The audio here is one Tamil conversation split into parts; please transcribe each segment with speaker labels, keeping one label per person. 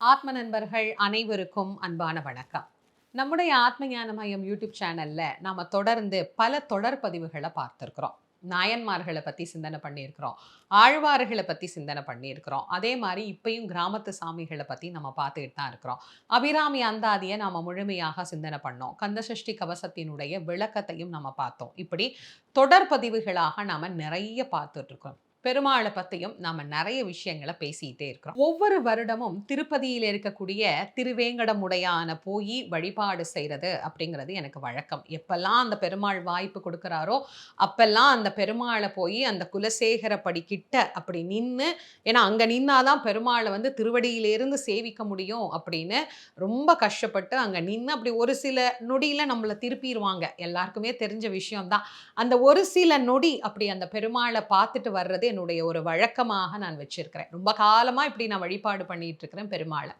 Speaker 1: ஆத்ம நண்பர்கள் அனைவருக்கும் அன்பான வணக்கம். நம்முடைய ஆத்ம ஞான மையம் யூடியூப் சேனல்ல நாம தொடர்ந்து பல தொடர் பதிவுகளை பார்த்துருக்குறோம். நாயன்மார்களை பத்தி சிந்தனை பண்ணியிருக்கிறோம். ஆழ்வார்களை பத்தி சிந்தனை பண்ணியிருக்கிறோம். அதே மாதிரி இப்பயும் கிராமத்து சாமிகளை பத்தி நம்ம பார்த்துக்கிட்டு தான் இருக்கிறோம். அபிராமி அந்தாதியை நாம முழுமையாக சிந்தனை பண்ணோம். கந்தசஷ்டி கவசத்தினுடைய விளக்கத்தையும் நம்ம பார்த்தோம். இப்படி தொடர் பதிவுகளாக நாம நிறைய பார்த்துட்டு இருக்கோம். பெருமாளை பற்றியும் நாம் நிறைய விஷயங்களை பேசிக்கிட்டே இருக்கிறோம். ஒவ்வொரு வருடமும் திருப்பதியில் இருக்கக்கூடிய திருவேங்கடமுடையான போய் வழிபாடு செய்கிறது அப்படிங்கிறது எனக்கு வழக்கம். எப்பெல்லாம் அந்த பெருமாள் வாய்ப்பு கொடுக்குறாரோ அப்பெல்லாம் அந்த பெருமாளை போய் அந்த குலசேகரப்படி கிட்ட அப்படி நின்று ஏன்னா அங்கே நின்னாதான் பெருமாளை வந்து திருவடியிலேருந்து சேவிக்க முடியும் அப்படின்னு ரொம்ப கஷ்டப்பட்டு அங்கே நின்று அப்படி ஒரு சில நொடியில் நம்மளை திருப்பிடுவாங்க. எல்லாருக்குமே தெரிஞ்ச விஷயம்தான். அந்த ஒரு சில நொடி அப்படி அந்த பெருமாளை பார்த்துட்டு வர்றது என்னுடைய ஒரு வழக்கமாக நான் வச்சிருக்கிறேன். ரொம்ப காலமா இப்படி நான் வழிபாடு பண்ணிட்டு இருக்கிறேன் பெருமாளை.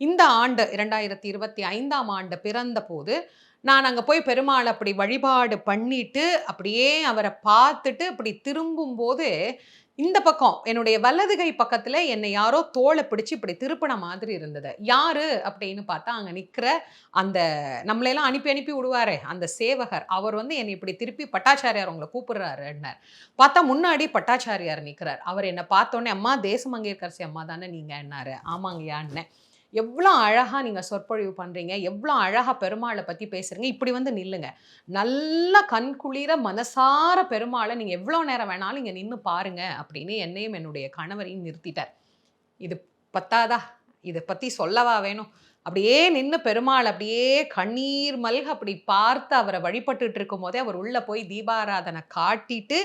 Speaker 1: இந்த ஆண்டு இரண்டாயிரத்தி இருபத்தி ஐந்தாம் ஆண்டு பிறந்த போது நான் அங்கே போய் பெருமாளை அப்படி வழிபாடு பண்ணிட்டு அப்படியே அவரை பார்த்துட்டு அப்படி திரும்பும்போது இந்த பக்கம் என்னுடைய வலது கை என்னை யாரோ தோலை பிடிச்சு இப்படி திருப்பின மாதிரி இருந்தது. யாரு அப்படின்னு பார்த்தா அங்கே நிற்கிற அந்த நம்மளையெல்லாம் அனுப்பி அனுப்பி விடுவாரே அந்த சேவகர். அவர் வந்து என்னை இப்படி திருப்பி பட்டாச்சாரியார் உங்களை கூப்பிடுறாருன்னார். பார்த்தா முன்னாடி பட்டாச்சாரியார் நிற்கிறார் அவர் என்னை பார்த்தோன்னே அம்மா தேசமங்கேற்கரசி அம்மா தானே நீங்கள் என்னாரு. ஆமாங்கய்யான்னு எவ்வளோ அழகாக நீங்கள் சொற்பொழிவு பண்ணுறீங்க எவ்வளோ அழகாக பெருமாளை பற்றி பேசுகிறீங்க இப்படி வந்து நில்லுங்க. நல்லா கண்குளிர மனசார பெருமாளை நீங்கள் எவ்வளோ நேரம் வேணாலும் இங்கே நின்று பாருங்க அப்படின்னு என்னையும் என்னுடைய கணவரையும் நிறுத்திட்டார். இது பத்தாதா? இதை பற்றி சொல்லவா வேணும்? அப்படியே நின்று பெருமாள் அப்படியே கண்ணீர் மல்க அப்படி பார்த்து அவரை வழிபட்டுட்டு இருக்கும் போதே அவர் உள்ளே போய் தீபாராதனை காட்டிட்டு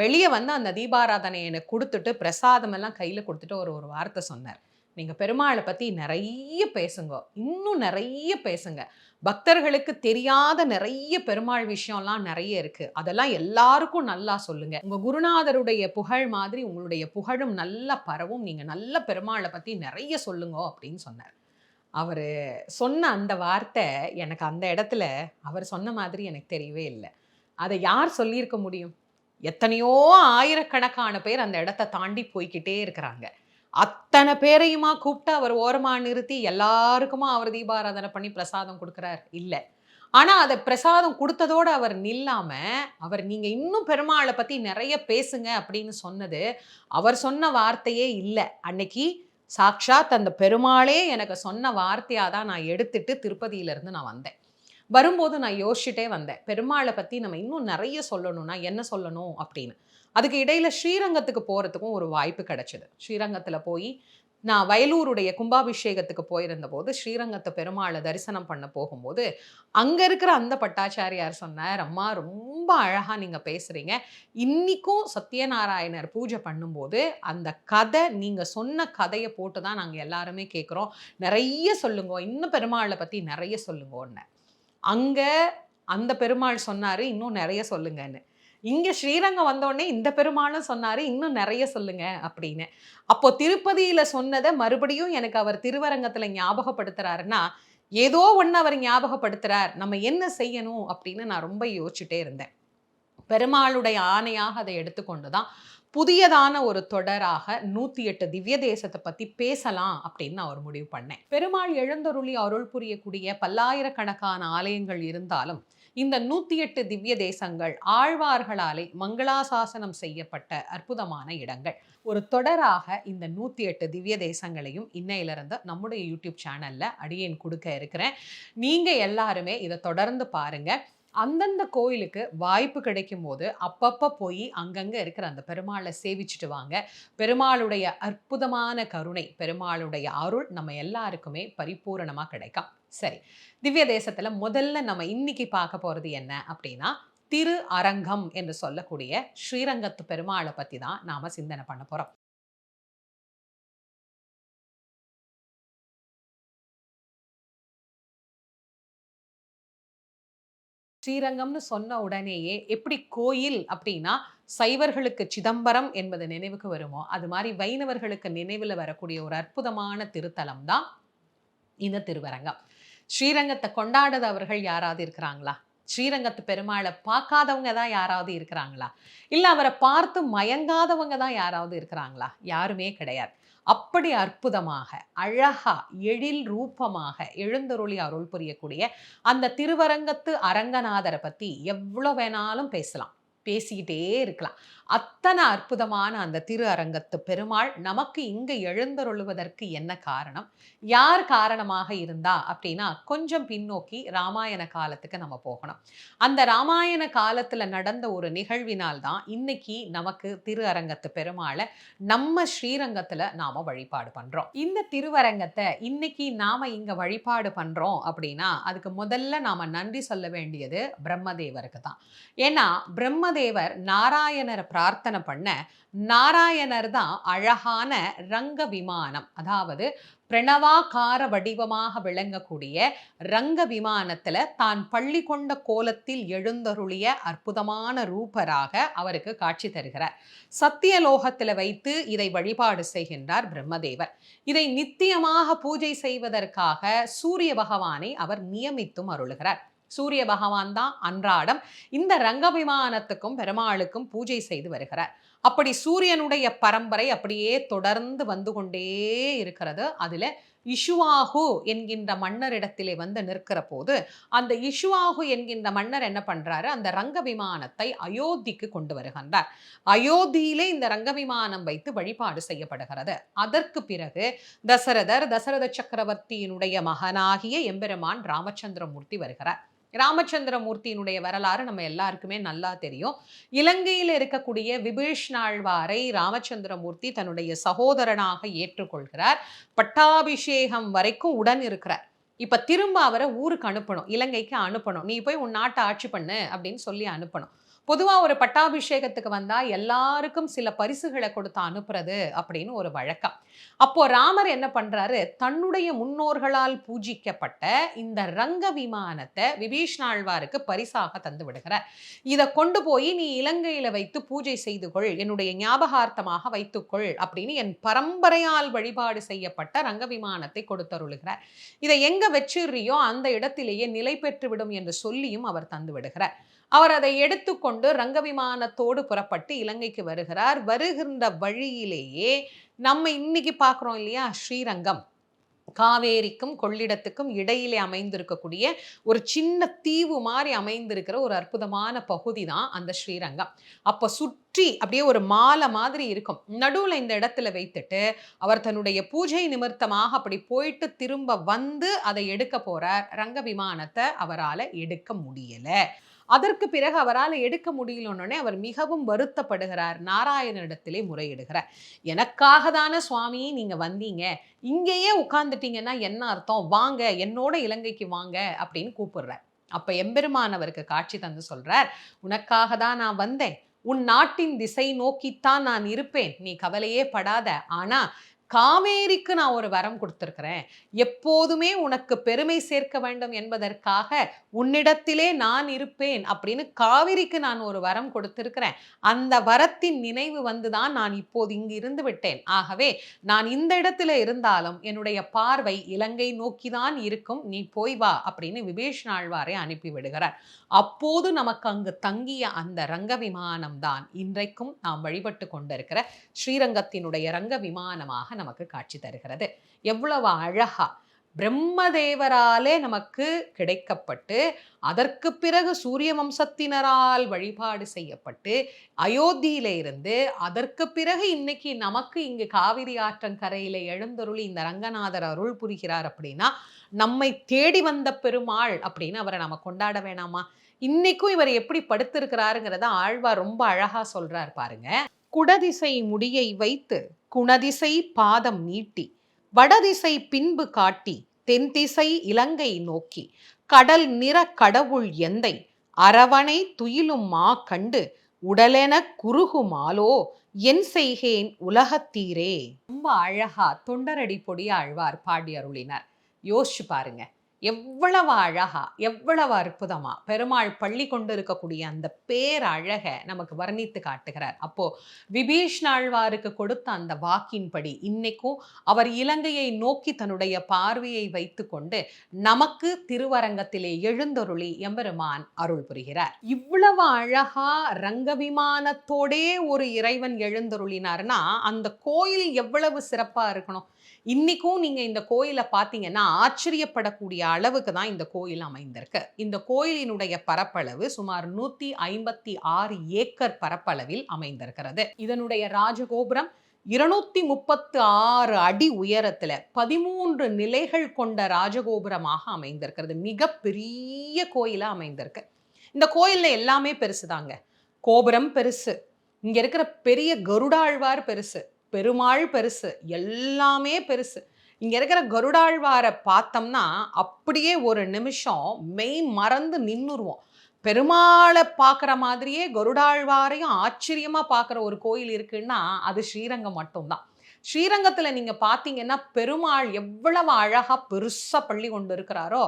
Speaker 1: வெளியே வந்து அந்த தீபாராதனையை எனக்கு கொடுத்துட்டு பிரசாதம் எல்லாம் கையில் கொடுத்துட்டு ஒரு ஒரு வார்த்தை சொன்னார். நீங்கள் பெருமாளை பற்றி நிறைய பேசுங்க. இன்னும் நிறைய பேசுங்க. பக்தர்களுக்கு தெரியாத நிறைய பெருமாள் விஷயம்லாம் நிறைய இருக்கு. அதெல்லாம் எல்லாருக்கும் நல்லா சொல்லுங்க. உங்க குருநாதருடைய புகழ் மாதிரி உங்களுடைய புகழும் நல்லா பரவும். நீங்க நல்ல பெருமாளை பற்றி நிறைய சொல்லுங்க அப்படின்னு சொன்னார். அவர் சொன்ன அந்த வார்த்தை எனக்கு அந்த இடத்துல அவர் சொன்ன மாதிரி எனக்கு தெரியவே இல்லை. அதை யார் சொல்லியிருக்க முடியும்? எத்தனையோ ஆயிரக்கணக்கான பேர் அந்த இடத்த தாண்டி போய்கிட்டே இருக்கிறாங்க. அத்தனை பேரையுமா கூப்பிட்டு அவர் ஓரமாக நிறுத்தி எல்லாருக்குமா அவர் தீபாராதனை பண்ணி பிரசாதம் கொடுக்குறார்? இல்லை. ஆனால் அதை பிரசாதம் கொடுத்ததோடு அவர் நில்லாமல் அவர் நீங்கள் இன்னும் பெருமாளை பற்றி நிறைய பேசுங்க அப்படின்னு சொன்னது அவர் சொன்ன வார்த்தையே இல்லை. அன்னைக்கு சாக்ஷாத் அந்த பெருமாளே எனக்கு சொன்ன வார்த்தையாக தான் நான் எடுத்துட்டு திருப்பதியிலேருந்து நான் வந்தேன். வரும்போது நான் யோசிச்சுட்டே வந்தேன். பெருமாளை பற்றி நம்ம இன்னும் நிறைய சொல்லணும்னா என்ன சொல்லணும் அப்படின்னு. அதுக்கு இடையில் ஸ்ரீரங்கத்துக்கு போகிறதுக்கும் ஒரு வாய்ப்பு கிடைச்சிது. ஸ்ரீரங்கத்தில் போய் நான் வயலூருடைய கும்பாபிஷேகத்துக்கு போயிருந்த போது ஸ்ரீரங்கத்தை பெருமாளை தரிசனம் பண்ண போகும்போது அங்கே இருக்கிற அந்த பட்டாச்சாரியார் சொன்னார் அம்மா ரொம்ப அழகாக நீங்கள் பேசுகிறீங்க இன்றைக்கும் சத்யநாராயணர் பூஜை பண்ணும்போது அந்த கதை நீங்கள் சொன்ன கதையை போட்டு தான் நாங்கள் எல்லாருமே கேட்குறோம் நிறைய சொல்லுங்க இன்னும் பெருமாளை பற்றி நிறைய சொல்லுங்கன்னு. அங்கே அந்த பெருமாள் சொன்னார் இன்னும் நிறைய சொல்லுங்கன்னு. இங்கே ஸ்ரீரங்கம் வந்தோடனே இந்த பெருமாளும் சொன்னார் இன்னும் நிறைய சொல்லுங்க அப்படின்னு. அப்போ திருப்பதியில் சொன்னதை மறுபடியும் எனக்கு அவர் திருவரங்கத்தில் ஞாபகப்படுத்துறாருன்னா ஏதோ ஒன்று அவர் ஞாபகப்படுத்துகிறார் நம்ம என்ன செய்யணும் அப்படின்னு நான் ரொம்ப யோசிச்சுட்டே இருந்தேன். பெருமாளுடைய ஆணையாக அதை எடுத்துக்கொண்டு தான் புதியதான ஒரு தொடராக நூற்றி எட்டு திவ்ய தேசத்தை பற்றி பேசலாம் அப்படின்னு நான் ஒரு முடிவு பண்ணேன். பெருமாள் எழுந்தருளி அருள் புரியக்கூடிய பல்லாயிரக்கணக்கான ஆலயங்கள் இருந்தாலும் இந்த நூத்தி எட்டு திவ்ய தேசங்கள் ஆழ்வார்களாலே மங்களாசாசனம் செய்யப்பட்ட அற்புதமான இடங்கள். ஒரு தொடராக இந்த நூத்தி எட்டு திவ்ய தேசங்களையும் இன்னையிலிருந்து நம்முடைய யூடியூப் சேனல்ல அடியேன் கொடுக்க இருக்கிறேன். நீங்க எல்லாருமே இதை தொடர்ந்து பாருங்க. அந்தந்த கோயிலுக்கு வாய்ப்பு கிடைக்கும் போது அப்பப்போ போய் அங்கங்கே இருக்கிற அந்த பெருமாளை சேவிச்சுட்டு வாங்க. பெருமாளுடைய அற்புதமான கருணை பெருமாளுடைய அருள் நம்ம எல்லாருக்குமே பரிபூரணமாக கிடைக்கும். சரி. திவ்ய தேசத்துல முதல்ல நம்ம இன்னைக்கு பார்க்க போறது என்ன அப்படின்னா திரு அரங்கம் என்று சொல்லக்கூடிய ஸ்ரீரங்கத்து பெருமாளை பத்தி தான் நாம சிந்தனை பண்ண போறோம். ஸ்ரீரங்கம்னு சொன்ன உடனேயே எப்படி கோயில் அப்படின்னா சைவர்களுக்கு சிதம்பரம் என்பது நினைவுக்கு வருமோ அது மாதிரி வைணவர்களுக்கு நினைவில் வரக்கூடிய ஒரு அற்புதமான திருத்தலம் தான் இந்த திருவரங்கம். ஸ்ரீரங்கத்தை கொண்டாடாதவர்கள் யாராவது இருக்கிறாங்களா? ஸ்ரீரங்கத்து பெருமாளை பார்க்காதவங்க தான் யாராவது இருக்கிறாங்களா? இல்லை அவரை பார்த்து மயங்காதவங்க தான் யாராவது இருக்கிறாங்களா? யாருமே கிடையாது. அப்படி அற்புதமாக அழகா எழில் ரூபமாக எழுந்தருளி அருள் புரியக்கூடிய அந்த திருவரங்கத்து அரங்கநாதரை பத்தி எவ்வளோ வேணாலும் பேசலாம். பேசிக்கிட்டே இருக்கலாம். அத்தனை அற்புதமான அந்த திரு அரங்கத்து பெருமாள் நமக்கு இங்க எழுந்தருளுவதற்கு என்ன காரணம்? யார் காரணமாக இருந்தா அப்படின்னா கொஞ்சம் பின்னோக்கி ராமாயண காலத்துக்கு நம்ம போகணும். அந்த ராமாயண காலத்துல நடந்த ஒரு நிகழ்வினால் தான் இன்னைக்கு நமக்கு திரு அரங்கத்து பெருமாளை நம்ம ஸ்ரீரங்கத்துல நாம வழிபாடு பண்றோம். இந்த திருவரங்கத்தை இன்னைக்கு நாம இங்க வழிபாடு பண்றோம் அப்படின்னா அதுக்கு முதல்ல நாம நன்றி சொல்ல வேண்டியது பிரம்மதேவருக்கு தான். ஏன்னா பிரம்மதேவர் நாராயணரை பிரார்த்தனை பண்ண நாராயணர் தான் அழகான ரங்க விமானம். அதாவது பிரணவாகார வடிவமாக விளங்கக்கூடிய ரங்க விமானத்தில் தான் பள்ளி கொண்ட கோலத்தில் எழுந்தருளிய அற்புதமான ரூபராக அவருக்கு காட்சி தருகிறார். சத்தியலோகத்துல வைத்து இதை வழிபாடு செய்கின்றார் பிரம்மதேவர். இதை நித்தியமாக பூஜை செய்வதற்காக சூரிய பகவானை அவர் நியமித்தும் அருளுகிறார். சூரிய பகவான் தான் அன்றாடம் இந்த ரங்கபிமானத்துக்கும் பெருமாளுக்கும் பூஜை செய்து வருகிறார். அப்படி சூரியனுடைய பரம்பரை அப்படியே தொடர்ந்து வந்து கொண்டே இருக்கிறது. அதில் இஷுவாகு என்கின்ற மன்னரிடத்திலே வந்து நிற்கிற போது அந்த இஷுவாகு என்கின்ற மன்னர் என்ன பண்றாரு? அந்த ரங்க விமானத்தை அயோத்திக்கு கொண்டு வருகின்றார். அயோத்தியிலே இந்த ரங்க விமானம் வைத்து வழிபாடு செய்யப்படுகிறது. அதற்கு பிறகு தசரதர் தசரத சக்கரவர்த்தியினுடைய மகனாகிய எம்பெருமான் ராமச்சந்திரமூர்த்தி வருகிறார். ராமச்சந்திரமூர்த்தியினுடைய வரலாறு நம்ம எல்லாருக்குமே நல்லா தெரியும். இலங்கையில் இருக்கக்கூடிய விபீஷ்ணாழ்வாரை ராமச்சந்திரமூர்த்தி தன்னுடைய சகோதரனாக ஏற்றுக்கொள்கிறார். பட்டாபிஷேகம் வரைக்கும் உடன் இருக்கிறார். இப்போ திரும்ப அவரை ஊருக்கு அனுப்பணும் இலங்கைக்கு அனுப்பணும். நீ போய் உன் நாட்டை ஆட்சி பண்ணு அப்படின்னு சொல்லி அனுப்பணும். பொதுவாக ஒரு பட்டாபிஷேகத்துக்கு வந்தால் எல்லாருக்கும் சில பரிசுகளை கொடுத்து அனுப்புறது அப்படின்னு ஒரு வழக்கம். அப்போ ராமர் என்ன பண்றாரு? தன்னுடைய முன்னோர்களால் பூஜிக்கப்பட்ட இந்த ரங்க விமானத்தை விபீஷ்ணாழ்வாருக்கு பரிசாக தந்து விடுகிறார். இதை கொண்டு போய் நீ இலங்கையில வைத்து பூஜை செய்து கொள் என்னுடைய ஞாபகார்த்தமாக வைத்துக்கொள் அப்படின்னு என் பரம்பரையால் வழிபாடு செய்யப்பட்ட ரங்க விமானத்தை கொடுத்தருளுகிறார். இதை எங்க வச்சிடுறியோ அந்த இடத்திலேயே நிலை பெற்றுவிடும் என்று சொல்லியும் அவர் தந்து விடுகிறார். அவர் அதை எடுத்துக்கொண்டு ரங்க விமானத்தோடு புறப்பட்டு இலங்கைக்கு வருகிறார். வருகின்ற வழியிலேயே நம்ம இன்னைக்கு பார்க்குறோம் இல்லையா? ஸ்ரீரங்கம். காவேரிக்கும் கொள்ளிடத்துக்கும் இடையிலே அமைந்திருக்கக்கூடிய ஒரு சின்ன தீவு மாதிரி அமைந்திருக்கிற ஒரு அற்புதமான பகுதி தான் அந்த ஸ்ரீரங்கம். அப்போ சுற்றி அப்படியே ஒரு மாலை மாதிரி இருக்கும். நடுவில் இந்த இடத்துல வைத்துட்டு அவர் தன்னுடைய பூஜை நிமித்தமாக அப்படி போயிட்டு திரும்ப வந்து அதை எடுக்க போறார். ரங்க விமானத்தை அவரால் எடுக்க முடியலை. அதற்கு பிறகு அவரால் எடுக்க முடியலன்னொடனே அவர் மிகவும் வருத்தப்படுகிறார். நாராயணனிடத்திலே முறையிடுகிறார். எனக்காக தானே சுவாமி நீங்க வந்தீங்க. இங்கேயே உட்கார்ந்துட்டீங்கன்னா என்ன அர்த்தம்? வாங்க என்னோட இலங்கைக்கு வாங்க அப்படின்னு கூப்பிடுறார். அப்ப எம்பெருமான் அவருக்கு காட்சி தந்து சொல்கிறார் உனக்காக தான் நான் வந்தேன். உன் நாட்டின் திசை நோக்கித்தான் நான் இருப்பேன். நீ கவலையே படாத. ஆனா காவேரிக்கு நான் ஒரு வரம் கொடுத்துருக்கிறேன். எப்போதுமே உனக்கு பெருமை சேர்க்க வேண்டும் என்பதற்காக உன்னிடத்திலே நான் இருப்பேன் அப்படின்னு காவிரிக்கு நான் ஒரு வரம் கொடுத்திருக்கிறேன். அந்த வரத்தின் நினைவு வந்துதான் நான் இப்போது இங்கு இருந்து விட்டேன். ஆகவே நான் இந்த இடத்துல இருந்தாலும் என்னுடைய பார்வை இலங்கை நோக்கிதான் இருக்கும். நீ போய் வா அப்படின்னு விபேஷ் நாழ்வாரை அனுப்பிவிடுகிறார் அப்போது நமக்கு அங்கு தங்கிய அந்த ரங்க விமானம் தான் இன்றைக்கும் நாம் வழிபட்டு கொண்டிருக்கிற ஸ்ரீரங்கத்தினுடைய ரங்க விமானமாக நமக்கு காட்சி தருகிறது. எவ்வளவு அழகா பிரம்மதேவராலே நமக்கு கிடைக்கப்பட்டு அதற்கு பிறகு சூரிய வம்சத்தினரால் வழிபாடு செய்யப்பட்டு அயோத்தியில இருந்து அதற்கு பிறகு இன்னைக்கு நமக்கு இங்கு காவிரி ஆற்றங்கரையில எழுந்தருளி இந்த ரங்கநாதர் அருள் புரிகிறார் அப்படின்னா நம்மை தேடி வந்த பெருமாள் அப்படின்னு அவரை நம்ம கொண்டாட வேணாமா? இன்னைக்கும் இவர் எப்படி படுத்திருக்கிறாருங்கிறத ஆழ்வார் ரொம்ப அழகா சொல்றார் பாருங்க. குடதிசை முடியை வைத்து குணதிசை பாதம் நீட்டி வடதிசை பின்பு காட்டி தென்திசை இலங்கை நோக்கி கடல் நிற கடவுள் எந்தை அரவணை துயிலும் மா கண்டு உடலென குறுகுமாலோ என் செய்கேன் உலகத்தீரே ரொம்ப அழகா தொண்டரடி பொடி அழ்வார் பாடி அருளினார் யோசிச்சு பாருங்க. எவ்வளவு அழகா எவ்வளவு அற்புதமா பெருமாள் பள்ளி கொண்டு இருக்கக்கூடிய அந்த பேரழக நமக்கு வர்ணித்து காட்டுகிறார். அப்போ விபீஷ்ணாழ்வாருக்கு கொடுத்த அந்த வாக்கின்படி இன்னைக்கும் அவர் இலங்கையை நோக்கி தன்னுடைய பார்வையை வைத்துக்கொண்டு நமக்கு திருவரங்கத்திலே எழுந்தருளி எம்பெருமான் அருள் புரிகிறார். இவ்வளவு அழகா ரங்கவிமானத்தோடே ஒரு இறைவன் எழுந்தருளினார்னா அந்த கோயில் எவ்வளவு சிறப்பா இருக்கணும்? இன்னைக்கும் நீங்க இந்த கோயிலை பார்த்தீங்கன்னா ஆச்சரியப்படக்கூடிய அளவுக்கு தான் இந்த கோயில் அமைந்திருக்கு. இந்த கோயிலினுடைய பரப்பளவு சுமார் நூத்தி ஐம்பத்தி ஆறு ஏக்கர் பரப்பளவில் அமைந்திருக்கிறது. இதனுடைய ராஜகோபுரம் இருநூத்தி முப்பத்து ஆறு அடி உயரத்துல பதிமூன்று நிலைகள் கொண்ட ராஜகோபுரமாக அமைந்திருக்கிறது. மிக பெரிய கோயிலா அமைந்திருக்கு. இந்த கோயில்ல எல்லாமே பெருசுதாங்க. கோபுரம் பெருசு. இங்க இருக்கிற பெரிய கருடாழ்வார் பெருசு. பெருமாள் பெருசு எல்லாமே பெருசு. இங்கே இருக்கிற கருடாழ்வாரை பார்த்தோம்னா அப்படியே ஒரு நிமிஷம் மெய் மறந்து நின்றுருவோம் பெருமாளை பார்க்குற மாதிரியே கருடாழ்வாரையும் ஆச்சரியமாக பார்க்குற ஒரு கோயில் இருக்குன்னா அது ஸ்ரீரங்கம் மட்டும்தான். ஸ்ரீரங்கத்தில் நீங்கள் பார்த்தீங்கன்னா பெருமாள் எவ்வளவு அழகாக பெருசாக பள்ளி கொண்டு இருக்கிறாரோ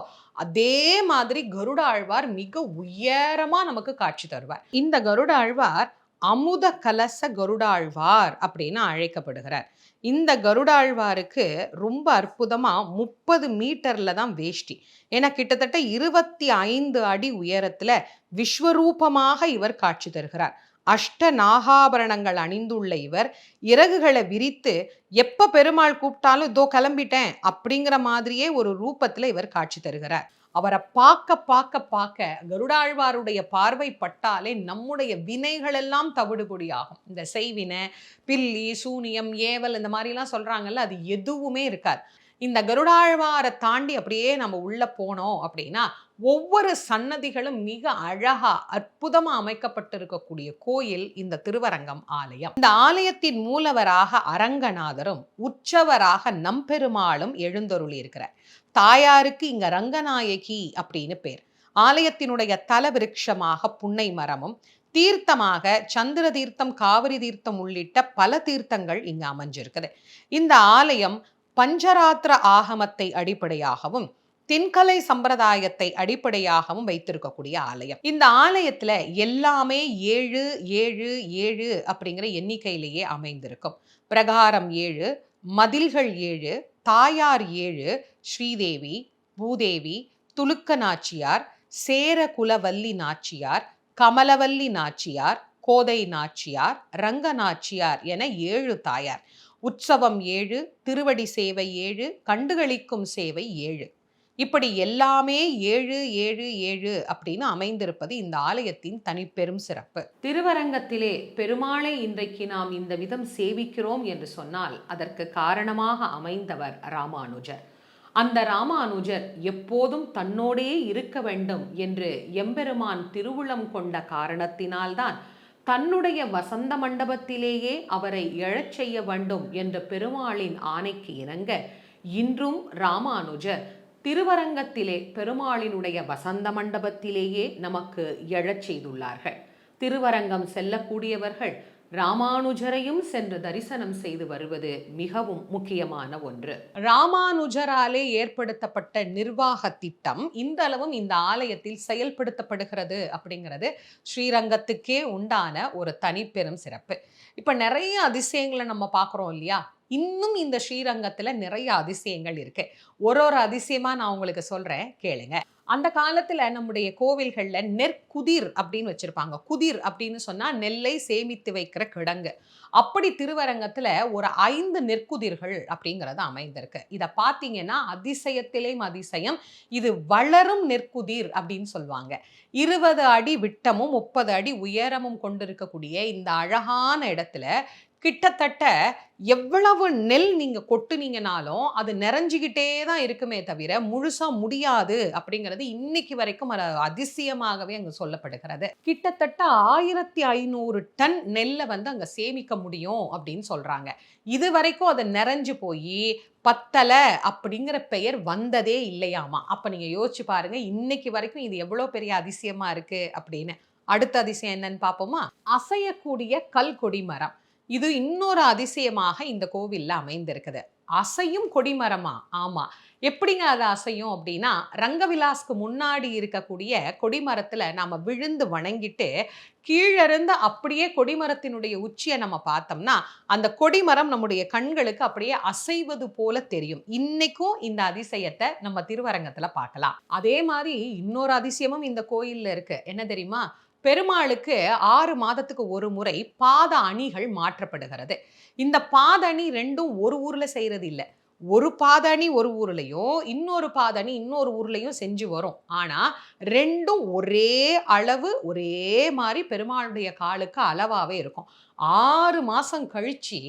Speaker 1: அதே மாதிரி கருட ஆழ்வார் மிக உயரமாக நமக்கு காட்சி தருவார். இந்த கருட ஆழ்வார் அமுத கலச கருடாழ்வார் அப்படின்னு அழைக்கப்படுகிறார். இந்த கருடாழ்வாருக்கு ரொம்ப அற்புதமா முப்பது மீட்டர்ல தான் வேஷ்டி. ஏன்னா கிட்டத்தட்ட இருபத்தி ஐந்து அடி உயரத்தில் விஸ்வரூபமாக இவர் காட்சி தருகிறார். அஷ்ட நாகாபரணங்கள் அணிந்துள்ள இவர் இறகுகளை விரித்து எப்போ பெருமாள் கூப்பிட்டாலும் இதோ கிளம்பிட்டேன் அப்படிங்கிற மாதிரியே ஒரு ரூபத்தில் இவர் காட்சி தருகிறார். அவரை பார்க்க பார்க்க பார்க்க கருடாழ்வாருடைய பார்வை பட்டாலே நம்முடைய வினைகளெல்லாம் தவிடுபொடியாகும். இந்த செய்வினை பில்லி சூனியம் ஏவல் இந்த மாதிரிலாம் சொல்கிறாங்கல்ல அது எதுவுமே இருக்காது. இந்த கருடாழ்வாரை தாண்டி அப்படியே நம்ம உள்ளே போனோம் அப்படின்னா ஒவ்வொரு சன்னதிகளும் மிக அழகா அற்புதமா அமைக்கப்பட்டிருக்கக்கூடிய கோயில் இந்த திருவரங்கம் ஆலயம். இந்த ஆலயத்தின் மூலவராக அரங்கநாதரும் உற்சவராக நம்பெருமாளும் எழுந்தருளி இருக்கிறார். தாயாருக்கு இங்க ரங்கநாயகி அப்படின்னு பேர். ஆலயத்தினுடைய தல விருட்சமாக புன்னை மரமும் தீர்த்தமாக சந்திர தீர்த்தம் காவிரி தீர்த்தம் உள்ளிட்ட பல தீர்த்தங்கள் இங்கு அமைஞ்சிருக்குது. இந்த ஆலயம் பஞ்சராத்திர ஆகமத்தை அடிப்படையாகவும் தின்கலை சம்பிரதாயத்தை அடிப்படையாகவும் வைத்திருக்கக்கூடிய ஆலயம். இந்த ஆலயத்துல எல்லாமே ஏழு ஏழு ஏழு அப்படிங்கிற எண்ணிக்கையிலேயே அமைந்திருக்கும். பிரகாரம் ஏழு மதில்கள் ஏழு தாயார் ஏழு ஸ்ரீதேவி பூதேவி துலுக்க நாச்சியார் சேர குலவல்லி நாச்சியார் கமலவல்லி நாச்சியார் கோதை நாச்சியார் ரங்க நாச்சியார் என ஏழு தாயார். உற்சவம் ஏழு திருவடி சேவை ஏழு கண்டுகளிக்கும் சேவை ஏழு. இப்படி எல்லாமே ஏழு ஏழு ஏழு அப்படின்னு அமைந்திருப்பது இந்த ஆலயத்தின் தனிப்பெரும் சிறப்பு. திருவரங்கத்திலே பெருமாளை இன்றைக்கு நாம் இந்த விதம் சேவிக்கிறோம் என்று சொன்னால் அதற்கு காரணமாக அமைந்தவர் ராமானுஜர். அந்த ராமானுஜர் எப்போதும் தன்னோடே இருக்க வேண்டும் என்று எம்பெருமான் திருவுளம் கொண்ட காரணத்தினால்தான் தன்னுடைய வசந்த மண்டபத்திலேயே அவரை எழச் செய்ய வேண்டும் என்ற பெருமாளின் ஆணைக்கு இணங்க இன்றும் ராமானுஜர் திருவரங்கத்திலே பெருமாளினுடைய வசந்த மண்டபத்திலேயே நமக்கு எழச் செய்துள்ளார்கள். திருவரங்கம் செல்லக்கூடியவர்கள் ராமானுஜரையும் சென்று தரிசனம் செய்து வருவது மிகவும் முக்கியமான ஒன்று. ராமானுஜராலே ஏற்படுத்தப்பட்ட நிர்வாக திட்டம் இந்த அளவும் இந்த ஆலயத்தில் செயல்படுத்தப்படுகிறது அப்படிங்கிறது ஸ்ரீரங்கத்துக்கே உண்டான ஒரு தனிப்பெரும் சிறப்பு. இப்ப நிறைய அதிசயங்களை நம்ம பார்க்குறோம் இல்லையா? இன்னும் இந்த ஸ்ரீரங்கத்துல நிறைய அதிசயங்கள் இருக்கு. ஒரு ஒரு அதிசயமா நான் உங்களுக்கு சொல்றேன் கேளுங்க. அந்த காலத்துல நம்முடைய கோவில்கள்ல நெற்குதிர் அப்படின்னு வச்சிருப்பாங்க. குதிர் அப்படின்னு சொன்னால் நெல்லை சேமித்து வைக்கிற கிடங்கு. அப்படி திருவரங்கத்துல ஒரு ஐந்து நெற்குதிர்கள் அப்படிங்கிறது அமைந்திருக்கு. இதை பார்த்தீங்கன்னா அதிசயத்திலேயும் அதிசயம் இது வளரும் நெற்குதிர் அப்படின்னு சொல்லுவாங்க. இருபது அடி விட்டமும் முப்பது அடி உயரமும் கொண்டிருக்கக்கூடிய இந்த அழகான இடத்துல கிட்டத்தட்ட எவ்வளவு நெல் நீங்கள் கொட்டுனீங்கனாலும் அது நிறைஞ்சிக்கிட்டே தான் இருக்குமே தவிர முழுசா முடியாது அப்படிங்கிறது இன்னைக்கு வரைக்கும் அது அதிசயமாகவே அங்கே சொல்லப்படுகிறது. கிட்டத்தட்ட ஆயிரத்தி ஐநூறு டன் நெல்லை வந்து அங்கே சேமிக்க முடியும் அப்படின்னு சொல்கிறாங்க இது வரைக்கும் அதை நிறைஞ்சு போய் பத்தலை அப்படிங்கிற பெயர் வந்ததே இல்லையாமா? அப்போ நீங்கள் யோசிச்சு பாருங்க இன்னைக்கு வரைக்கும் இது எவ்வளோ பெரிய அதிசயமாக இருக்கு அப்படின்னு. அடுத்த அதிசயம் என்னன்னு பார்ப்போமா? அசையக்கூடிய கல் கொடி மரம். இது இன்னொரு அதிசயமாக இந்த கோவிலில் அமைந்திருக்குது. அசையும் கொடிமரமா? ஆமாம் எப்படிங்க அது அசையும் அப்படின்னா ரங்கவிலாஸ்க்கு முன்னாடி இருக்கக்கூடிய கொடிமரத்தில் நாம் விழுந்து வணங்கிட்டு கீழிருந்து அப்படியே கொடிமரத்தினுடைய உச்சியை நம்ம பார்த்தோம்னா அந்த கொடிமரம் நம்முடைய கண்களுக்கு அப்படியே அசைவது போல தெரியும். இன்னைக்கும் இந்த அதிசயத்தை நம்ம திருவரங்கத்தில் பார்க்கலாம். அதே மாதிரி இன்னொரு அதிசயமும் இந்த கோயிலில் இருக்குது என்ன தெரியுமா? பெருமாளுக்கு ஆறு மாதத்துக்கு ஒரு முறை பாத அணிகள் மாற்றப்படுகிறது. இந்த பாத அணி ரெண்டும் ஒரு ஊரில் செய்யறது இல்லை. ஒரு பாதணி ஒரு ஊர்லேயும் இன்னொரு பாதணி இன்னொரு ஊர்லேயும் செஞ்சு வரும். ஆனால் ரெண்டும் ஒரே அளவு ஒரே மாதிரி பெருமாளுடைய காலுக்கு அளவாகவே இருக்கும். ஆறு மாசம் கழிச்சு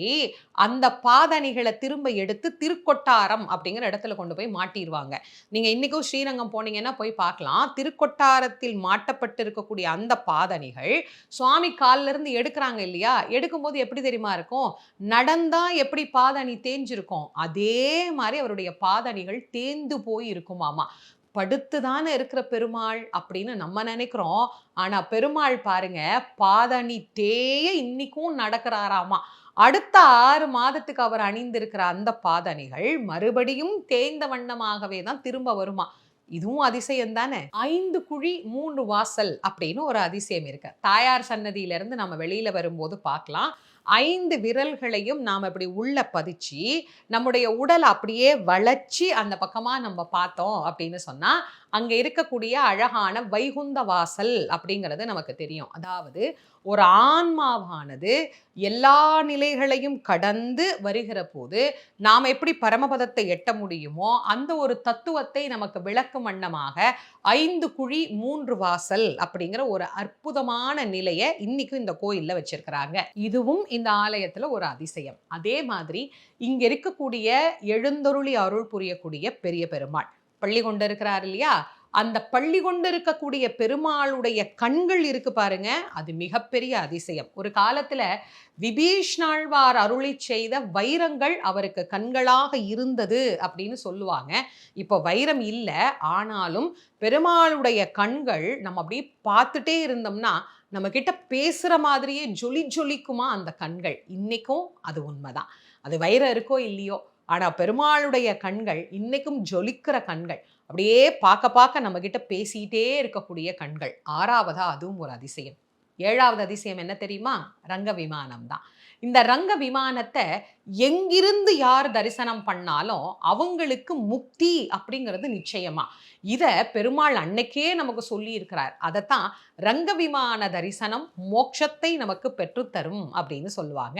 Speaker 1: அந்த பாதணிகளை திரும்ப எடுத்து திருக்கொட்டாரம் அப்படிங்கிற இடத்துல கொண்டு போய் மாட்டிடுவாங்க நீங்க இன்னைக்கும் ஸ்ரீரங்கம் போனீங்கன்னா போய் பார்க்கலாம். திருக்கொட்டாரத்தில் மாட்டப்பட்டு இருக்கக்கூடிய அந்த பாதணிகள் சுவாமி கால்ல இருந்து எடுக்கிறாங்க இல்லையா? எடுக்கும்போது எப்படி தெரியுமா இருக்கும்? நடந்தா எப்படி பாதணி தேஞ்சிருக்கும்? அதே மாதிரி அவருடைய பாதணிகள் தேந்து போய் இருக்குமாமா படுத்துதானே இருக்கிற பெருமாள் அப்படின்னு நம்ம நினைக்கிறோம். ஆனா பெருமாள் பாருங்க பாதணி தேய இன்னைக்கும் நடக்கிறாராமா. அடுத்த ஆறு மாதத்துக்கு அவர் அணிந்திருக்கிற அந்த பாதணிகள் மறுபடியும் தேய்ந்த வண்ணமாகவே தான் திரும்ப வருமா. இதுவும் அதிசயம் தானே. ஐந்து குழி மூன்று வாசல் அப்படின்னு ஒரு அதிசயம் இருக்கு. தாயார் சன்னதியில இருந்து நம்ம வெளியில வரும்போது பார்க்கலாம். ஐந்து விரல்களையும் நாம் இப்படி உள்ள பதிச்சு நம்முடைய உடல் அப்படியே வளைச்சி அந்த பக்கமாக நம்ம பார்த்தோம் அப்படின்னு சொன்னால் அங்கே இருக்கக்கூடிய அழகான வைகுந்த வாசல் அப்படிங்கிறது நமக்கு தெரியும். அதாவது ஒரு ஆன்மாவானது எல்லா நிலைகளையும் கடந்து வருகிற போது நாம் எப்படி பரமபதத்தை எட்ட முடியுமோ அந்த ஒரு தத்துவத்தை நமக்கு விளக்கும் வண்ணமாக ஐந்து குழி மூன்று வாசல் அப்படிங்கிற ஒரு அற்புதமான நிலையை இன்னைக்கும் இந்த கோயிலில் வச்சிருக்கிறாங்க. இதுவும் இந்த ஆலயத்தில் ஒரு அதிசயம். அதே மாதிரி இங்கே இருக்கக்கூடிய எழுந்தொருளி அருள் புரியக்கூடிய பெரிய பெருமாள். பள்ளி கொண்டிருக்கிறார் இல்லையா? அந்த பள்ளி கொண்டு இருக்கக்கூடிய பெருமாளுடைய கண்கள் இருக்கு பாருங்க. அது மிகப்பெரிய அதிசயம். ஒரு காலத்துல விபீஷ்ணாழ்வார் அருளி செய்த வைரங்கள் அவருக்கு கண்களாக இருந்தது அப்படின்னு சொல்லுவாங்க. இப்போ வைரம் இல்லை. ஆனாலும் பெருமாளுடைய கண்கள் நம்ம அப்படியே பார்த்துட்டே இருந்தோம்னா நம்ம கிட்ட பேசுற மாதிரியே ஜொலி ஜொலிக்குமா அந்த கண்கள். இன்னைக்கும் அது உண்மைதான். அது வைரம் இருக்கோ இல்லையோ ஆனால் பெருமாளுடைய கண்கள் இன்னைக்கும் ஜொலிக்கிற கண்கள். அப்படியே பார்க்க பார்க்க நம்ம பேசிகிட்டே இருக்கக்கூடிய கண்கள். ஆறாவதாக அதுவும் ஒரு அதிசயம். ஏழாவது அதிசயம் என்ன தெரியுமா? ரங்க விமானம் தான் இந்த ரங்க விமானத்தை எங்கிருந்து யார் தரிசனம் பண்ணாலும் அவங்களுக்கு முக்தி அப்படிங்கிறது நிச்சயமா. இதை பெருமாள் அன்னைக்கே நமக்கு சொல்லி இருக்கிறார் அதைத்தான் ரங்க விமான தரிசனம் மோட்சத்தை நமக்கு பெற்றுத்தரும் அப்படின்னு சொல்லுவாங்க.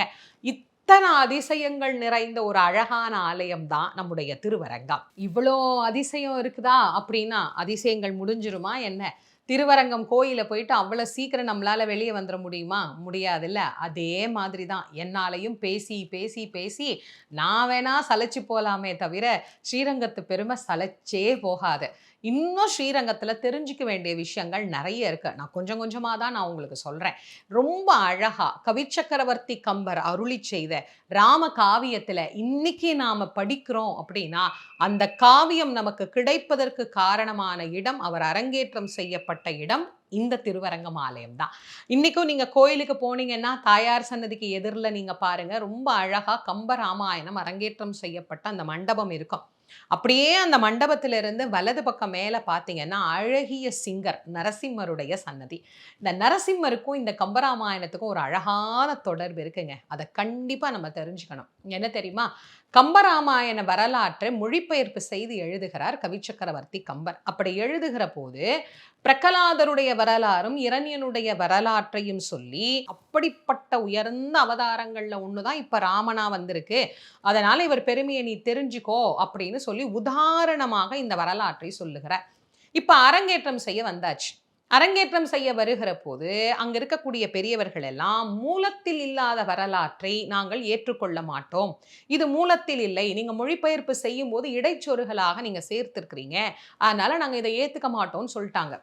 Speaker 1: அத்தனை அதிசயங்கள் நிறைந்த ஒரு அழகான ஆலயம் தான் நம்முடைய திருவரங்கம். இவ்வளோ அதிசயம் இருக்குதா? அப்படின்னா அதிசயங்கள் முடிஞ்சிருமா என்ன? திருவரங்கம் கோயிலை போயிட்டு அவ்வளோ சீக்கிரம் நம்மளால் வெளியே வந்துட முடியுமா? முடியாதுல்ல. அதே மாதிரி தான் என்னாலையும் பேசி பேசி பேசி நான் வேணால் சலைச்சு போகலாமே தவிர ஸ்ரீரங்கத்து பெருமை சலைச்சே போகாது. இன்னும் ஸ்ரீரங்கத்தில் தெரிஞ்சுக்க வேண்டிய விஷயங்கள் நிறைய இருக்கு. நான் கொஞ்சம் கொஞ்சமாக தான் நான் உங்களுக்கு சொல்கிறேன் ரொம்ப அழகாக கவிச்சக்கரவர்த்தி கம்பர் அருளி செய்த ராம காவியத்தில் இன்னைக்கு நாம் படிக்கிறோம் அப்படின்னா அந்த காவியம் நமக்கு கிடைப்பதற்கு காரணமான இடம் அவர் அரங்கேற்றம் செய்யப்பட்ட இடம் இந்த திருவரங்கம் ஆலயம் தான். இன்னைக்கும் நீங்க கோயிலுக்கு போனீங்கன்னா தாயார் சன்னதிக்கு எதிரில் நீங்க பாருங்க ரொம்ப அழகா கம்ப ராமாயணம் அரங்கேற்றம் செய்யப்பட்ட அந்த மண்டபம் இருக்கும். அப்படியே அந்த மண்டபத்திலிருந்து வலது பக்கம் மேலே பார்த்தீங்கன்னா அழகிய சிங்கர் நரசிம்மருடைய சன்னதி. இந்த நரசிம்மருக்கும் இந்த கம்பராமாயணத்துக்கும் ஒரு அழகான தொடர்பு இருக்குங்க. அதை கண்டிப்பாக நம்ம தெரிஞ்சுக்கணும். என்ன தெரியுமா? கம்பராமாயண வரலாற்றை மொழிபெயர்ப்பு செய்து எழுதுகிறார் கவிச்சக்கரவர்த்தி கம்பர். அப்படி எழுதுகிற போது பிரகலாதருடைய வரலாறும் இரணியனுடைய வரலாற்றையும் சொல்லி அப்படிப்பட்ட உயர்ந்த அவதாரங்கள்ல தான் இப்போ ராமனா வந்திருக்கு. அதனால் இவர் பெருமையை நீ தெரிஞ்சுக்கோ அப்படின்னு சொல்லி உதாரணமாக இந்த வரலாற்றை சொல்லுகிறார். இப்போ அரங்கேற்றம் செய்ய வந்தாச்சு. அரங்கேற்றம் செய்ய வருகிற போது அங்க இருக்கக்கூடிய பெரியவர்கள் எல்லாம் மூலத்தில் இல்லாத வரலாற்றை நாங்கள் ஏற்றுக்கொள்ள மாட்டோம். இது மூலத்தில் இல்லை. நீங்க மொழிபெயர்ப்பு செய்யும் போது இடைச்சொருகளாக நீங்க சேர்த்திருக்கிறீங்க. அதனால நாங்க இதை ஏத்துக்க மாட்டோம்னு சொல்லிட்டாங்க.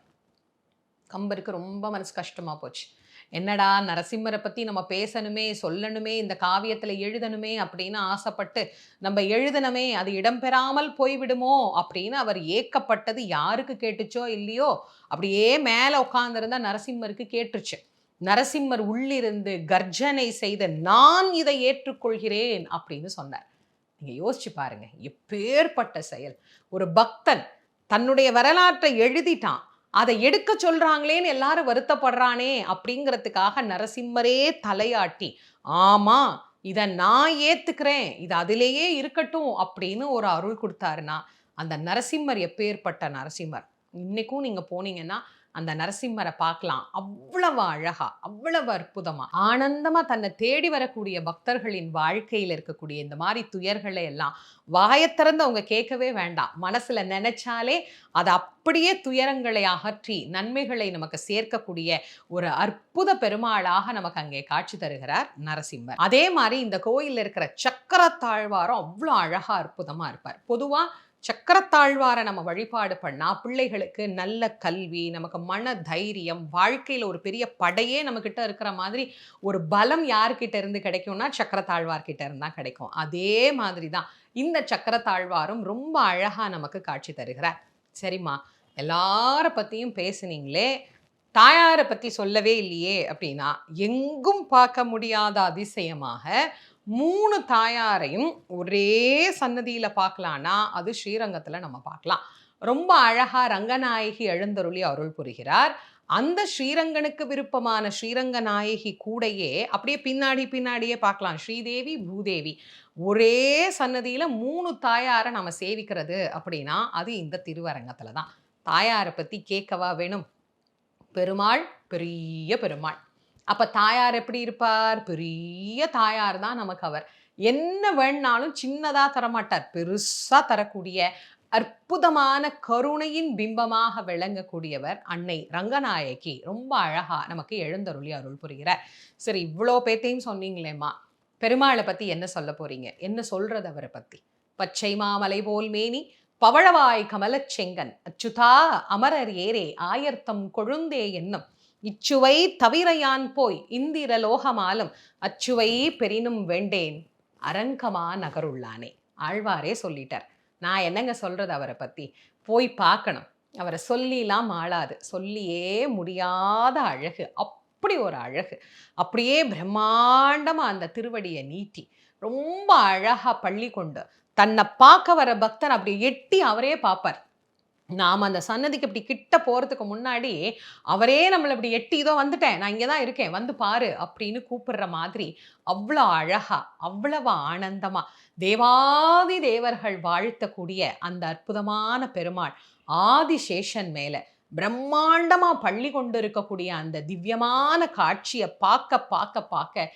Speaker 1: கம்பருக்கு ரொம்ப மனசு கஷ்டமா போச்சு. என்னடா நரசிம்மரை பற்றி நம்ம பேசணுமே சொல்லணுமே இந்த காவியத்தில் எழுதணுமே அப்படின்னு ஆசைப்பட்டு நம்ம எழுதணுமே அது இடம்பெறாமல் போய்விடுமோ அப்படின்னு அவர் ஏக்கப்பட்டது யாருக்கு கேட்டுச்சோ இல்லையோ அப்படியே மேலே உட்காந்துருந்தா நரசிம்மருக்கு கேட்டுருச்சு. நரசிம்மர் உள்ளிருந்து கர்ஜனை செய்த நான் இதை ஏற்றுக்கொள்கிறேன் அப்படின்னு சொன்னார். நீங்கள் யோசிச்சு பாருங்க எப்பேற்பட்ட செயல். ஒரு பக்தன் தன்னுடைய வரலாற்றை எழுதிட்டான். அதை எடுக்க சொல்றாங்களேன்னு எல்லாரும் வருத்தப்படுறானே அப்படிங்கிறதுக்காக நரசிம்மரே தலையாட்டி ஆமா இதை நான் ஏத்துக்கிறேன் இது அதிலேயே இருக்கட்டும் அப்படின்னு ஒரு அருள் கொடுத்தாருன்னா அந்த நரசிம்மர் எப்பேற்பட்ட நரசிம்மர்? இன்னைக்கும் நீங்க போனீங்கன்னா அந்த நரசிம்மரை பார்க்கலாம். அவ்வளவு அழகா அவ்வளவு அற்புதமா. ஆனந்தமா தன்னை தேடி வரக்கூடிய பக்தர்களின் வாழ்க்கையில் இருக்கக்கூடிய இந்த மாதிரி துயர்களை எல்லாம் வாயத்திறந்து அவங்க கேட்கவே வேண்டாம். மனசுல நினைச்சாலே அதை அப்படியே துயரங்களை அகற்றி நன்மைகளை நமக்கு சேர்க்கக்கூடிய ஒரு அற்புத பெருமாளாக நமக்கு அங்கே காட்சி தருகிறார் நரசிம்மர். அதே மாதிரி இந்த கோயிலில் இருக்கிற சக்கர தாழ்வாரம் அவ்வளோ அழகா அற்புதமா இருப்பார். பொதுவாக சக்கரத்தாழ்வாரை நம்ம வழிபாடு பண்ணால் பிள்ளைகளுக்கு நல்ல கல்வி நமக்கு மன தைரியம் வாழ்க்கையில் ஒரு பெரிய படையே நம்மக்கிட்ட இருக்கிற மாதிரி ஒரு பலம் யார்கிட்ட இருந்து கிடைக்கும்னா சக்கரத்தாழ்வார்கிட்ட இருந்தால் கிடைக்கும். அதே மாதிரி தான் இந்த சக்கரத்தாழ்வாரும் ரொம்ப அழகாக நமக்கு காட்சி தருகிறார். சரிம்மா எல்லார பற்றியும் பேசுனீங்களே தாயாரை பற்றி சொல்லவே இல்லையே அப்படின்னா எங்கும் பார்க்க முடியாத அதிசயமாக மூணு தாயாரையும் ஒரே சன்னதியில் பார்க்கலான்னா அது ஸ்ரீரங்கத்தில் நம்ம பார்க்கலாம். ரொம்ப அழகாக ரங்கநாயகி எழுந்தருளி அருள் புரிகிறார். அந்த ஸ்ரீரங்கனுக்கு விருப்பமான ஸ்ரீரங்க நாயகி கூடையே அப்படியே பின்னாடி பின்னாடியே பார்க்கலாம். ஸ்ரீதேவி பூதேவி. ஒரே சன்னதியில் மூணு தாயாரை நம்ம சேவிக்கிறது அப்படின்னா அது இந்த திருவரங்கத்தில் தான் தாயாரை பற்றி கேட்கவா வேணும்? பெருமாள் பெரிய பெருமாள். அப்ப தாயார் எப்படி இருப்பார்? பெரிய தாயார் தான் நமக்கு அவர். என்ன வேணாலும் சின்னதா தரமாட்டார். பெருசா தரக்கூடிய அற்புதமான கருணையின் பிம்பமாக விளங்கக்கூடியவர் அன்னை ரங்கநாயகி. ரொம்ப அழகா நமக்கு எழுந்தருளி அருள் புரிகிறார். சரி இவ்வளோ பேத்தையும் சொன்னீங்களேம்மா. பெருமாளை பத்தி என்ன சொல்ல போறீங்க? என்ன சொல்கிறது அவரை பத்தி? பச்சை மாமலை போல் மேனி பவழவாய் கமலச் செங்கன் அச்சுதா அமரர் ஏரே ஆயர்த்தம் கொழுந்தே என்னும் இச்சுவை தவிரையான் போய் இந்திர லோகமாலும் அச்சுவை பெரினும் வேண்டேன் அரங்கமா நகருள்ளானே. ஆழ்வாரே சொல்லிட்டார். நான் என்னங்க சொல்றது அவரை பத்தி? போய் பார்க்கணும். அவரை சொல்லிலாம் ஆளாது. சொல்லியே முடியாத அழகு. அப்படி ஒரு அழகு. அப்படியே பிரம்மாண்டமா அந்த திருவடியை நீட்டி ரொம்ப அழகா பள்ளி கொண்டு தன்னை பார்க்க வர பக்தன் அப்படி எட்டி அவரே பார்ப்பார். நாம் அந்த சன்னதிக்கு இப்படி கிட்ட போகிறதுக்கு முன்னாடி அவரே நம்மளை இப்படி எட்டி இதோ வந்துட்டேன் நான் இங்கே தான் இருக்கேன் வந்து பாரு அப்படின்னு கூப்பிடுற மாதிரி அவ்வளோ அழகா அவ்வளவு ஆனந்தமா தேவாதி தேவர்கள் வாழ்த்தக்கூடிய அந்த அற்புதமான பெருமாள் ஆதிசேஷன் மேலே பிரம்மாண்டமாக பள்ளி கொண்டு இருக்கக்கூடிய அந்த திவ்யமான காட்சியை பார்க்க பார்க்க பார்க்க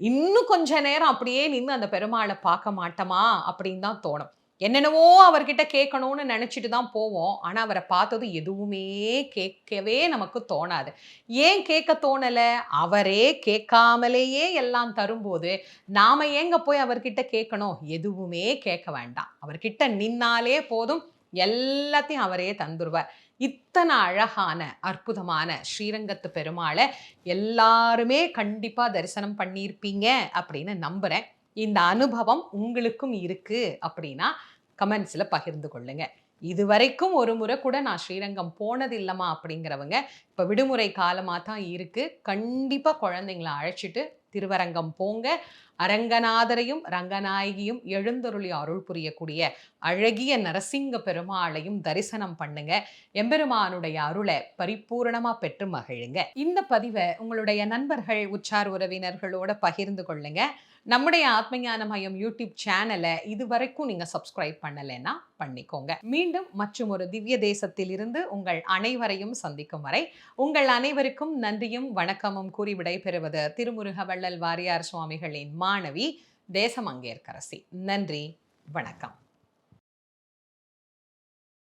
Speaker 1: இன்னும் கொஞ்ச நேரம் அப்படியே நின்று அந்த பெருமாளை பார்க்க மாட்டோமா அப்படின்னு தான் தோணும். என்னென்னவோ அவர்கிட்ட கேட்கணும்னு நினச்சிட்டு தான் போவோம். ஆனால் அவரை பார்த்தது எதுவுமே கேட்கவே நமக்கு தோணாது. ஏன் கேட்க தோணலை? அவரே கேட்காமலேயே எல்லாம் தரும்போது நாம் ஏங்க போய் அவர்கிட்ட கேட்கணும்? எதுவுமே கேட்க வேண்டாம். அவர்கிட்ட நின்னாலே போதும். எல்லாத்தையும் அவரே தந்துருவார். இத்தனை அழகான அற்புதமான ஸ்ரீரங்கத்து பெருமாளை எல்லாருமே கண்டிப்பாக தரிசனம் பண்ணியிருப்பீங்க அப்படின்னு நம்புகிறேன் இந்த அனுபவம் உங்களுக்கும் இருக்குது அப்படின்னா கமெண்ட்ஸில் பகிர்ந்து கொள்ளுங்க. இது வரைக்கும் ஒரு முறை கூட நான் ஸ்ரீரங்கம் போனது இல்லைம்மா அப்படிங்கிறவங்க இப்போ விடுமுறை காலமாக தான் இருக்குது கண்டிப்பாக குழந்தைங்கள அழைச்சிட்டு திருவரங்கம் போங்க. அரங்கநாதரையும் ரங்கநாயகியும் எழுந்தருளி அருள் புரியக்கூடிய அழகிய நரசிங்க பெருமாளையும் தரிசனம் பண்ணுங்க. எம்பெருமானுடைய அருளை பரிபூரணமா பெற்று மகிழுங்க. இந்த பதிவை உங்களுடைய நண்பர்கள் உச்சார் உறவினர்களோட பகிர்ந்து கொள்ளுங்க. நம்முடைய ஆத்மஞான மையம் யூடியூப் சேனலை இது வரைக்கும் நீங்க சப்ஸ்கிரைப் பண்ணலைன்னா பண்ணிக்கோங்க. மீண்டும் மற்றும் ஒரு திவ்ய தேசத்தில் இருந்து உங்கள் அனைவரையும் சந்திக்கும் வரை உங்கள் அனைவருக்கும் நன்றியும் வணக்கமும் கூறி விடைபெறுவது திருமுருக வள்ளல் வாரியார் சுவாமிகளின் மாணவி தேசமங்கேற்கரசி. நன்றி வணக்கம்.